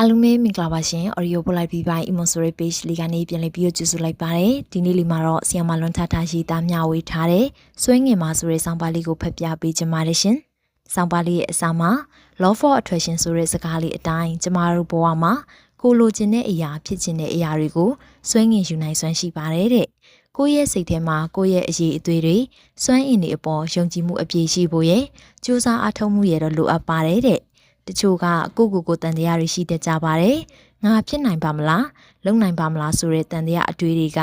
အားလုံးပဲမင်္ဂလာပါရှင် audio ပို့လိုက်ပြီးပိုင်း emo story page လေးကနေပြန်လည်ပြီးတော့ကြိုဆိုလိုက်ပါတယ်ဒီနေ့လေးမှာတော့ဆီယမလွန်ထထရေးသားမျှဝေထားတဲ့ဆွဲငင်မှာဆိုတဲ့ဆောင်းပါးလေးကိုဖတ်ပြပေးချင်ပါတယ်ရှင်ဆောင်းပါးလေးရဲ့အစားမှာ law for attraction ဆိုတဲ့စကားလေးအတိုင်းကျမတို့ဘဝမှာကိုလိုချင်တဲ့အရာဖြစ်ချင်တဲ့အရာတွေကိုဆွဲငင်ယူနိုင်စွမ်းရှိပါတယ်တဲ့ကိုယ့်ရဲ့စိတ်ထဲမှာကိုယ့်ရဲ့အရေးအသွေးတွေစွမ်းအင်တွေအပေါ်ယုံကြည်မှုအပြည့်ရှိဖို့ရဲ့စူးစမ်းအားထုတ်မှုရဲ့တော့လိုအပ်ပါတယ်တဲ့ တချို့ကကိုကိုကိုတန်တရားတွေရှိတတ်ကြပါတယ်။ငါဖြစ်နိုင်ပါမလား။လုံနိုင်ပါမလားဆိုတဲ့တန်တရားအတွေးတွေက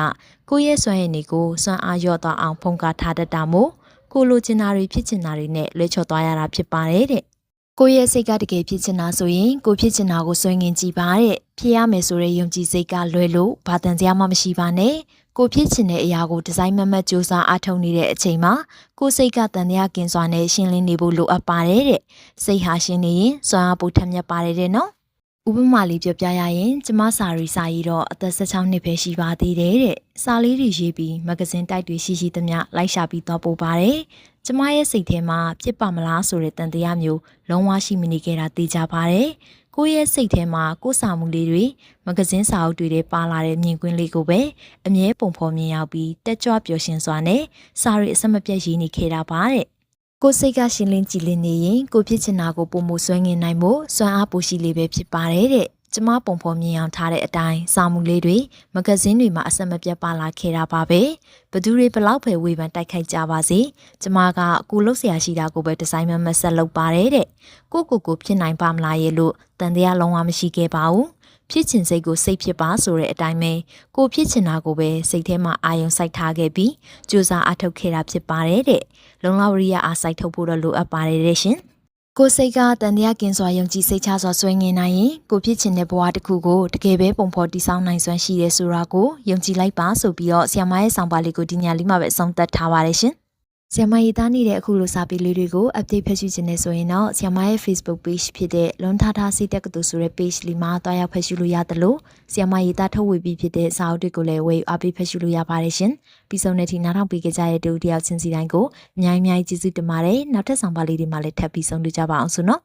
ကိုယ့်ရဲ့စွမ်းရည်တွေကိုစွမ်းအားလျော့သွားအောင်ဖုံးကားထားတတ်တာမို့ကိုလိုချင်တာတွေဖြစ်ချင်တာတွေနဲ့လွဲချော်သွားရတာဖြစ်ပါတယ်တဲ့။ကိုယ့်ရဲ့စိတ်ကတကယ်ဖြစ်ချင်တာဆိုရင်ကိုဖြစ်ချင်တာကိုစွန့်ငင်ကြည့်ပါတဲ့။ဖြစ်ရမယ်ဆိုတဲ့ယုံကြည်စိတ်ကလွယ်လို့ဘာတန်တရားမှမရှိပါနဲ့။ ကိုဖြစ်ချင်တဲ့အရာကိုဒီဇိုင်းမမတ်စူးစမ်းအားထုတ်နေတဲ့အချိန်မှာကိုယ်စိတ်ကတန်တရားကင်စွာနဲ့ရှင်းလင်းနေဖို့လိုအပ်ပါတယ်တဲ့။စိတ်ဟာရှင်းနေရင်စွမ်းအားပိုထက်မြက်ပါတယ်တဲ့နော်။ဥပမာလေးပြောပြရရင်ကျမစာရီစာရီတော့အသက်16နှစ်ပဲရှိပါသေးတယ်တဲ့။စာလေးတွေရေးပြီးမဂဇင်းတိုက်တွေရှိရှိသမျှလိုက်ရှာပြီးတော့ပို့ပါတယ်။ ကျမရဲ့စိတ်ထဲမှာဖြစ်ပါမလားဆိုတဲ့တန်တရားမျိုးလုံးဝရှိမနေခဲ့တာသိကြပါတယ်။ကိုယ့်ရဲ့စိတ်ထဲမှာကိုယ်စာမှုလေးတွေမဂဇင်းစာအုပ်တွေထဲပါလာတဲ့မြင်ကွင်းလေးကိုပဲအမြဲပုံဖော်မြင်ရောက်ပြီးတက်ကြွပျော်ရွှင်စွာနဲ့စာရီအစမပြတ်ရည်နေခဲ့တာပါတဲ့ကိုယ်စိတ်ကရှင်းလင်းကြည်လင်နေရင်ကိုဖြစ်ချင်တာကိုပုံမှုဆွဲငင်နိုင်ဖို့စွမ်းအားပိုရှိလေးပဲဖြစ်ပါတယ်တဲ့ ကျမပုံဖော်မြင်အောင်ထားတဲ့အတိုင်းစာမှုလေးတွေမဂဇင်းတွေမှာအဆက်မပြတ်ပါလာခဲ့တာပါပဲဘသူတွေဘလောက်ပဲဝေဖန်တိုက်ခိုက်ကြပါစေကျမကကိုလုတ်ဆရာရှိတာကိုပဲဒီဇိုင်းမမဆက်လုပ်ပါတယ်တဲ့ကိုကိုကိုဖြစ်နိုင်ပါမလားရဲ့လို့တန်တရားလုံးဝမရှိခဲ့ပါဘူးဖြစ်ချင်စိတ်ကိုစိတ်ဖြစ်ပါဆိုတဲ့အတိုင်းပဲကိုဖြစ်ချင်တာကိုပဲစိတ်ထဲမှာအာယုံစိုက်ထားခဲ့ပြီးကြိုးစားအထောက်ခဲ့တာဖြစ်ပါတယ်တဲ့လုံလဝရိယအားစိုက်ထုတ်ဖို့တော့လိုအပ်ပါတယ်တဲ့ရှင် ကိုယ်စိတ်ကတန်တရားကင်းစွာယုံကြည်စိတ်ချစွာဆွေးငင်နိုင်ရင်ကိုဖြစ်ချင်တဲ့ဘဝတစ်ခုကိုတကယ်ပဲပုံဖော်တည်ဆောက်နိုင်စွမ်းရှိတယ်ဆိုတာကိုယုံကြည်လိုက်ပါဆိုပြီးတော့ဆီယမရဲ့ဆောင်ပါလေးကိုဒီညလေးမှာပဲအဆုံးသတ်ထားပါတယ်ရှင် ဆီယမရေးသားနေတဲ့အခုလိုစာပေလေးတွေကို update ဖတ်ရှုခြင်းနဲ့ဆိုရင်တော့ဆီယမရဲ့ Facebook page ဖြစ်တဲ့လွန်ထားထားစိတ်တက်ကတူဆိုတဲ့ page လေးမှာတွားရောက်ဖတ်ရှုလို့ရတယ်လို့ဆီယမရေးသားထုတ်ဝေပြီးဖြစ်တဲ့စာအုပ်တွေကိုလည်းဝေအားပေးဖတ်ရှုလို့ရပါတယ်ရှင်ပြီးဆုံးတဲ့ထိနားထောင်ပေးကြတဲ့တူတယောက်ချင်းစီတိုင်းကိုအများကြီးအများကြီးကျေးဇူးတင်ပါတယ်နောက်ထပ်ဆောင်ပါလေးတွေမှာလည်းထပ်ပြီးဆုံးတွေ့ကြပါအောင်ဆိုနော်